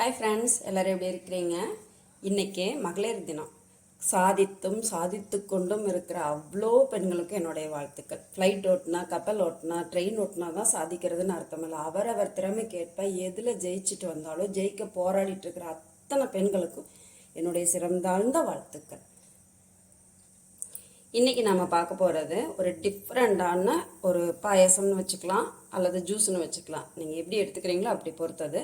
Hi friends எல்லோரும் எப்படி இருக்கிறீங்க? இன்றைக்கி மகளிர் தினம். சாதித்தும் சாதித்து கொண்டும் இருக்கிற அவ்வளோ பெண்களுக்கு என்னுடைய வாழ்த்துக்கள். ஃப்ளைட் ஓட்டுனா கப்பல் ஓட்டுனா ட்ரெயின் ஓட்டினா தான் சாதிக்கிறதுன்னு அர்த்தம் இல்லை. அவரவர் திறமைக்கேற்ப எதில் ஜெயிச்சுட்டு வந்தாலும் ஜெயிக்க போராடிட்டு இருக்கிற அத்தனை பெண்களுக்கும் என்னுடைய சிறந்தாழ்ந்த வாழ்த்துக்கள். இன்றைக்கி நம்ம பார்க்க போகிறது ஒரு டிஃப்ரெண்ட்டான ஒரு பாயசம்னு வச்சுக்கலாம் அல்லது ஜூஸ்னு வச்சுக்கலாம். நீங்கள் எப்படி எடுத்துக்கிறீங்களோ அப்படி பொறுத்தது.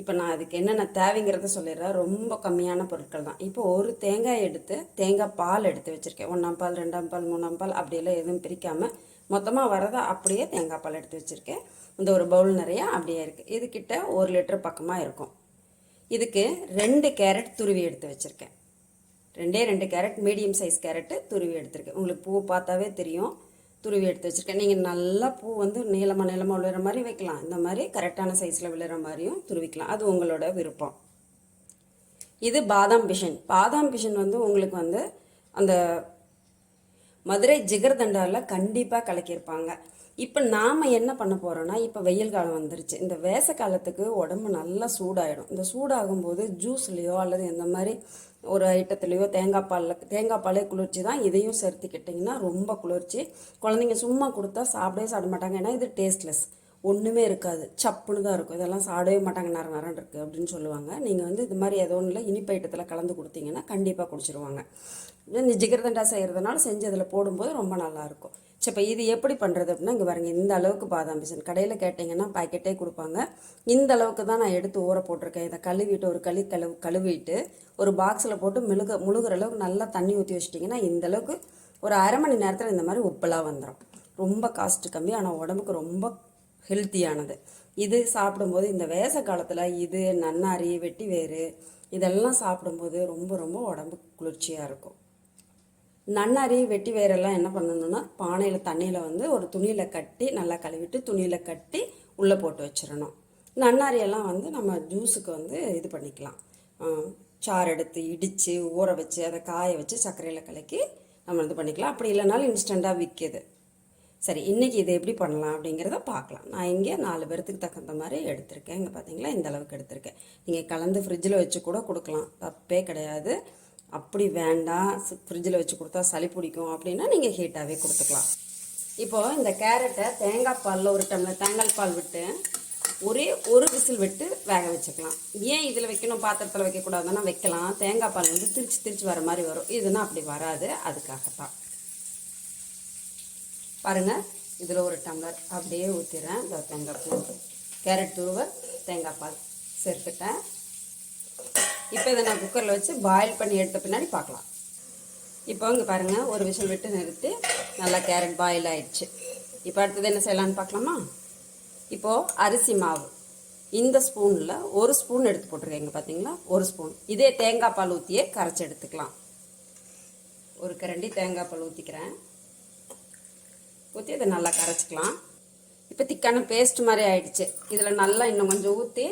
இப்போ நான் அதுக்கு என்னென்ன தேவைங்கிறத சொல்லிடுறேன். ரொம்ப கம்மியான பொருட்கள் தான். இப்போ ஒரு தேங்காய் எடுத்து தேங்காய் பால் எடுத்து வச்சுருக்கேன். ஒன்றாம் பால் ரெண்டாம் பால் மூணாம் பால் அப்படியெல்லாம் எதுவும் பிரிக்காமல் மொத்தமாக வரதை அப்படியே தேங்காய் பால் எடுத்து வச்சுருக்கேன். இந்த ஒரு பவுல் நிறையா அப்படியே இருக்குது இதுக்கிட்ட ஒரு லிட்டர் பக்கமாக இருக்கும். இதுக்கு ரெண்டு கேரட் துருவி எடுத்து வச்சுருக்கேன். ரெண்டே ரெண்டு கேரட் மீடியம் சைஸ் கேரட்டு துருவி எடுத்திருக்கேன். உங்களுக்கு பூ பார்த்தாவே தெரியும். துருவி எடுத்து வச்சுருக்கேன். நீங்கள் நல்லா பூ வந்து நீளமாக நீளமாக விழுற மாதிரி வைக்கலாம். இந்த மாதிரி கரெக்டான சைஸில் விழுற மாதிரியும் துருவிக்கலாம். அது உங்களோட விருப்பம். இது பாதாம் பிஷன். பாதாம் பிஷன் வந்து உங்களுக்கு வந்து அந்த மதுரை ஜிகர்தண்டாவில் கண்டிப்பாக கலக்கியிருப்பாங்க. இப்போ நாம் என்ன பண்ண போகிறோன்னா இப்போ வெயில் காலம் வந்துருச்சு. இந்த வேச காலத்துக்கு உடம்பு நல்லா சூடாகிடும் இந்த சூடாகும்போது ஜூஸ்லேயோ அல்லது இந்த மாதிரி ஒரு ஐட்டத்துலேயோ தேங்காய் பாலில் தேங்காய் பாலே குளிர்ச்சி தான் இதையும் சேர்த்துக்கிட்டிங்கன்னா ரொம்ப குளிர்ச்சி. குழந்தைங்க சும்மா கொடுத்தா சாப்பிடவே சாப்பிட மாட்டாங்க. ஏன்னா இது டேஸ்ட்லெஸ் ஒன்றுமே இருக்காது. சப்புன்னு தான் இருக்கும். இதெல்லாம் சாப்பிடவே மாட்டாங்க. நேரம் நரன் இருக்குது அப்படின்னு சொல்லுவாங்க. நீங்கள் வந்து இது மாதிரி ஏதோ ஒன்றில் இனிப்பு ஐட்டத்தில் கலந்து கொடுத்தீங்கன்னா கண்டிப்பாக குடிச்சிருவாங்க. இந்த ஜிகர்தண்டா செய்கிறதுனால செஞ்சு அதில் போடும்போது ரொம்ப நல்லாயிருக்கும் சரி இப்போ இது எப்படி பண்ணுறது அப்படின்னா இங்கே பாருங்கள் இந்த அளவுக்கு பாதாம் பிசன். கடையில் கேட்டிங்கன்னா பாக்கெட்டே கொடுப்பாங்க. இந்த அளவுக்கு தான் நான் எடுத்து ஊற போட்டிருக்கேன். இதை கழுவிட்டு ஒரு களி கழுவு கழுவிட்டு ஒரு பாக்ஸில் போட்டு முழுக முழுகிற அளவுக்கு நல்லா தண்ணி ஊற்றி வச்சிட்டிங்கன்னா இந்த அளவுக்கு ஒரு அரை மணி நேரத்தில் இந்த மாதிரி உப்பெல்லாம் வந்துடும் ரொம்ப காஸ்ட்டு கம்மி ஆனால் உடம்புக்கு ரொம்ப ஹெல்த்தியானது இது சாப்பிடும்போது இந்த வேச காலத்தில் இது நன்னாரி வெட்டி வேறு இதெல்லாம் சாப்பிடும்போது ரொம்ப ரொம்ப உடம்பு குளிர்ச்சியாக இருக்கும். நன்னாரி வெட்டி வேரெல்லாம் என்ன பண்ணணும்னா பானையில் தண்ணியில் வந்து ஒரு துணியில் கட்டி நல்லா கழுவிட்டு துணியில் கட்டி உள்ளே போட்டு வச்சிடணும். நன்னாரியெல்லாம் வந்து நம்ம ஜூஸுக்கு வந்து இது பண்ணிக்கலாம். சாறு எடுத்து இடித்து ஊற வச்சு அதை காய வச்சு சர்க்கரையில் கலக்கி நம்ம இது பண்ணிக்கலாம். அப்படி இல்லைனாலும் இன்ஸ்டண்ட்டாக விற்கிது சரி இன்றைக்கி இதை எப்படி பண்ணலாம் அப்படிங்கிறத பார்க்கலாம். நான் இங்கே நாலு பேர்த்துக்கு தகுந்த மாதிரி எடுத்திருக்கேன். இங்கே பார்த்தீங்களா இந்த அளவுக்கு எடுத்திருக்கேன். நீங்கள் கலந்து ஃப்ரிட்ஜில் வச்சு கூட கொடுக்கலாம். தப்பே கிடையாது. அப்படி வேண்டாம் ஃப்ரிட்ஜில் வச்சு கொடுத்தா சளி பிடிக்கும் அப்படின்னா நீங்கள் ஹீட்டாகவே கொடுத்துக்கலாம். இப்போது இந்த கேரட்டை தேங்காய் பாலில் ஒரு டம்ளர் தேங்காய் பால் விட்டு ஒரே ஒரு விசில் விட்டு வேக வச்சுக்கலாம். ஏன் இதில் வைக்கணும் பாத்திரத்தில் வைக்கக்கூடாதுன்னா வைக்கலாம். தேங்காய் பால் வந்து திரிச்சு திரிச்சு வர மாதிரி வரும். இதுனா அப்படி வராது. அதுக்காகத்தான். பாருங்கள் இதில் ஒரு டம்ளர். அப்படியே ஊற்றிடுறேன் இந்த தேங்காய் பூ கேரட் துருவ தேங்காய் பால். சேர்த்துட்டேன். இப்போ இதை நான் குக்கரில் வச்சு பாயில் பண்ணி எடுத்த பின்னாடி பார்க்கலாம். இப்போ இங்கே பாருங்கள் ஒரு விசில் விட்டு நிறுத்தி நல்லா கேரட் பாயில் ஆயிடுச்சு. இப்போ அடுத்தது என்ன செய்யலான்னு பார்க்கலாமா? இப்போது அரிசி மாவு. இந்த ஸ்பூனில் ஒரு ஸ்பூன் எடுத்து போட்டிருக்கேங்க பார்த்தீங்களா? ஒரு ஸ்பூன். இதே தேங்காய் பால் ஊற்றியே கரைச்சி எடுத்துக்கலாம். ஒரு கரண்டி தேங்காய் பால் ஊற்றிக்கிறேன் ஊற்றி இதை நல்லா கரைச்சிக்கலாம். இப்போ திக்கான பேஸ்ட் மாதிரி ஆயிடுச்சு. இதில் நல்லா இன்னும் கொஞ்சம் ஊற்றி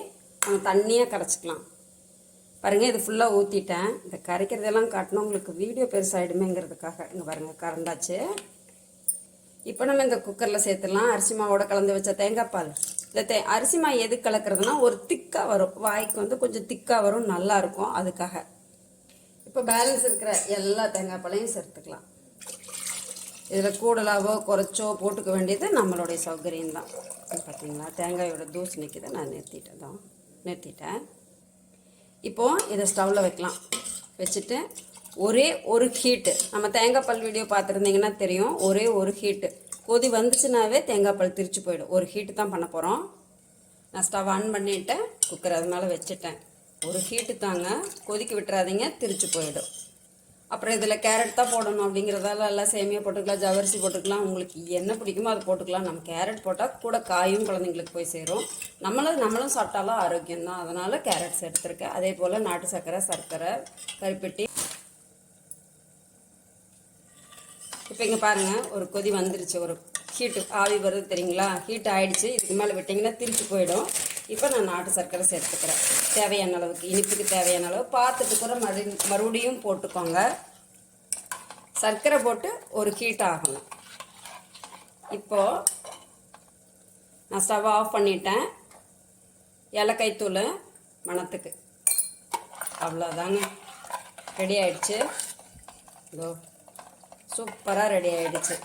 நம்ம தண்ணியாக கரைச்சிக்கலாம். பாருங்கள் இது ஃபுல்லாக ஊற்றிட்டேன் இந்த கரைக்கிறதெல்லாம் காட்டணும் உங்களுக்கு வீடியோ பெருசாகிடுமேங்கிறதுக்காக இங்கே பாருங்கள் கறந்தாச்சு இப்போ நம்ம இந்த குக்கரில் சேர்த்துடலாம். அரிசி மாவோட கலந்து வச்ச தேங்காய் பால். இந்த தே அரிசி மா எது கலக்கிறதுனா ஒரு திக்காக வரும். வாய்க்கு வந்து கொஞ்சம் திக்காக வரும் நல்லாயிருக்கும் அதுக்காக. இப்போ பேலன்ஸ் இருக்கிற எல்லா தேங்காய் பாலையும் சேர்த்துக்கலாம். இதில் கூடலாவோ குறைச்சோ போட்டுக்க வேண்டியது நம்மளுடைய சௌகரியம் தான் பார்த்தீங்களா தேங்காயோட தூசு நிற்கிது நான் நிறுத்திட்டேன் தான் நிறுத்திட்டேன். இப்போது இதை ஸ்டவ்வில் வைக்கலாம். வச்சுட்டு ஒரே ஒரு ஹீட்டு நம்ம தேங்காய் பால் வீடியோ பார்த்துருந்தீங்கன்னா தெரியும். ஒரே ஒரு ஹீட்டு கொதி வந்துச்சுனாவே தேங்காய் பால் திரிச்சு போயிடும். ஒரு ஹீட்டு தான் பண்ண போகிறோம் நான் ஸ்டவ் ஆன் பண்ணிவிட்டேன் குக்கர் அது மேலே வச்சுட்டேன். ஒரு ஹீட்டு தாங்க. கொதிக்க விட்டுறாதீங்க. திரிச்சு போயிடும். அப்புறம் இதில் கேரட் தான் போடணும் அப்படிங்கிறதால எல்லாம் சேமியா போட்டுக்கலாம் ஜவரிசி போட்டுக்கலாம். உங்களுக்கு என்ன பிடிக்குமோ அதை போட்டுக்கலாம். நம்ம கேரட் போட்டால் கூட காயும் குழந்தைங்களுக்கு போய் சேரும். நம்மளும் நம்மளும் சாப்பிட்டாலும் ஆரோக்கியம் தான் அதனால் கேரட்ஸ் எடுத்திருக்கேன். அதே போல் நாட்டு சர்க்கரை சர்க்கரை கருப்பெட்டி. இப்போ இங்கே பாருங்கள் ஒரு கொதி வந்துருச்சு. ஒரு ஹீட்டு ஆவி வருது தெரியுங்களா? ஹீட் ஆகிடுச்சு இதுக்கு மேலே விட்டிங்கன்னா திருச்சி போயிடும். இப்போ நான் நாட்டு சர்க்கரை சேர்த்துக்கிறேன். தேவையான அளவுக்கு இனிப்புக்கு தேவையான அளவு. பார்த்துட்டு கூட மறு மறுபடியும் போட்டுக்கோங்க. சர்க்கரை போட்டு ஒரு ஹீட் ஆகணும். இப்போது நான் ஸ்டவ் ஆஃப் பண்ணிட்டேன். ஏலக்காய் தூள் மணத்துக்கு. அவ்வளோதாங்க ரெடி ஆயிடுச்சு. இதோ சூப்பராக ரெடி ஆயிடுச்சு.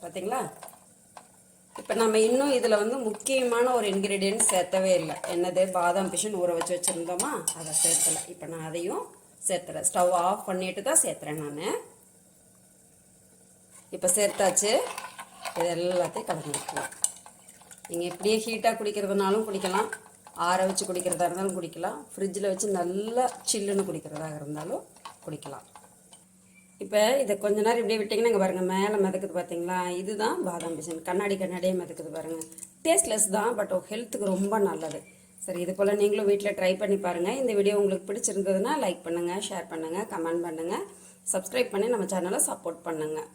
பார்த்தீங்களா இப்போ நம்ம இன்னும் இதில் வந்து முக்கியமான ஒரு இன்க்ரீடியன்ட் சேர்த்தவே இல்லை. என்னது? பாதாம் பிஷன் ஊற வச்சு வச்சுருந்தோமா? அதை சேர்த்தலை. இப்போ நான் அதையும் சேர்த்துறேன். ஸ்டவ் ஆஃப் பண்ணிட்டு தான் சேர்த்துறேன் நான். இப்போ சேர்த்தாச்சு. இது எல்லாத்தையும் கலந்து வைக்கலாம் நீங்கள் இப்படியே ஹீட்டாக குடிக்கிறதுனாலும் குடிக்கலாம். ஆற வச்சு குடிக்கிறதா இருந்தாலும் குடிக்கலாம். ஃப்ரிட்ஜில் வச்சு நல்லா சில்லுன்னு குடிக்கிறதாக இருந்தாலும் குடிக்கலாம். இப்போ இதை கொஞ்ச நேரம் இப்படியே விட்டிங்கன்னா இங்கே பாருங்கள் மேலே மிதக்குது பார்த்தீங்களா இதுதான் பாதாம் பிசின். கண்ணாடி கண்ணாடியே மிதக்குது பாருங்கள் டேஸ்ட்லெஸ் தான் பட் ஹெல்த்துக்கு ரொம்ப நல்லது. சரி இது போல் நீங்களும் வீட்டில் ட்ரை பண்ணி பாருங்கள் இந்த வீடியோ உங்களுக்கு பிடிச்சிருந்ததுன்னா லைக் பண்ணுங்கள் ஷேர் பண்ணுங்கள் கமெண்ட் பண்ணுங்கள் சப்ஸ்கிரைப் பண்ணி நம்ம சேனலை சப்போர்ட் பண்ணுங்கள்